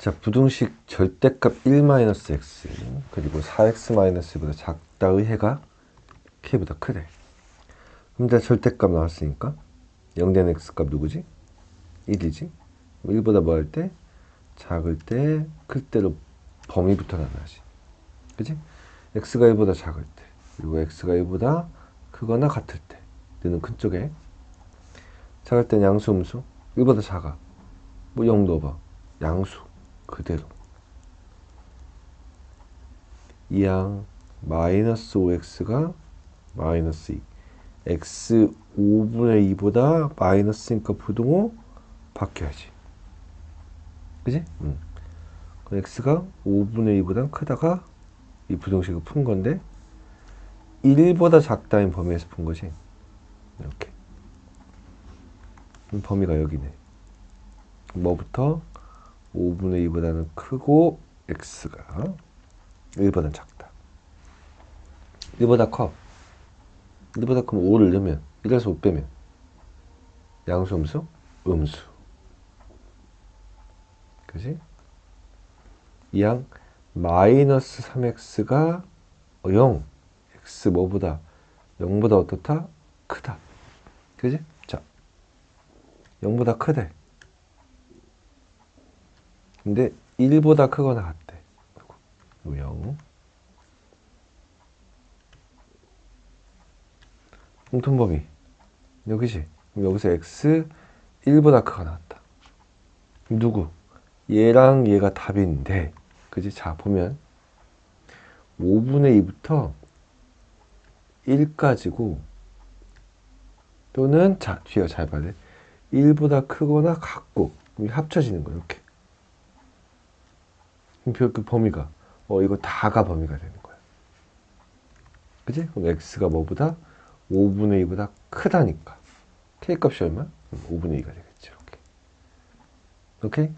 자, 부등식 절대값 1-x 그리고 4x-1보다 작다의 해가 k보다 크대. 그럼 이제 절대값 나왔으니까 0된 x값 누구지? 1이지. 1보다 뭐 할 때? 작을 때, 클 때로 범위부터 나눠야지. 그지? x가 1보다 작을 때, 그리고 x가 1보다 크거나 같을 때. 너는 큰 쪽에. 작을 땐 양수, 음수. 1보다 작아. 뭐 0 넣어봐. 양수. 그대로. 이 항 마이너스 5x가 마이너스 2. x 5분의 2보다 마이너스니까 부등호 바뀌어야지. 그지? 응. x가 5분의 2보다 크다가 이 부등식을 푼 건데 1보다 작다는 범위에서 푼 거지. 이렇게. 범위가 여기네. 뭐부터? 5분의 2보다는 크고 x가 1보다 작다. 1보다 커. 1보다 크면 5를 넣으면 1에서 5 빼면 양수 음수? 음수. 그지? 이항 마이너스 3x가 0. x 뭐보다 0보다 어떻다? 크다. 그지? 자, 0보다 크대. 근데 1보다 크거나 같대. 요 0. 공통범위. 여기지. 여기서 x 1보다 크거나 같다. 누구? 얘랑 얘가 답인데. 그지? 자, 보면 5분의 2부터 1까지고 또는 자, 뒤에 잘 봐야 돼. 1보다 크거나 같고 합쳐지는 거야, 이렇게. 그럼 그 범위가 어 이거 다가 범위가 되는 거야. 그지? 그럼 x가 뭐보다 5분의 2보다 크다니까. k 값이 얼마? 5분의 2가 되겠지. 이렇게. 오케이?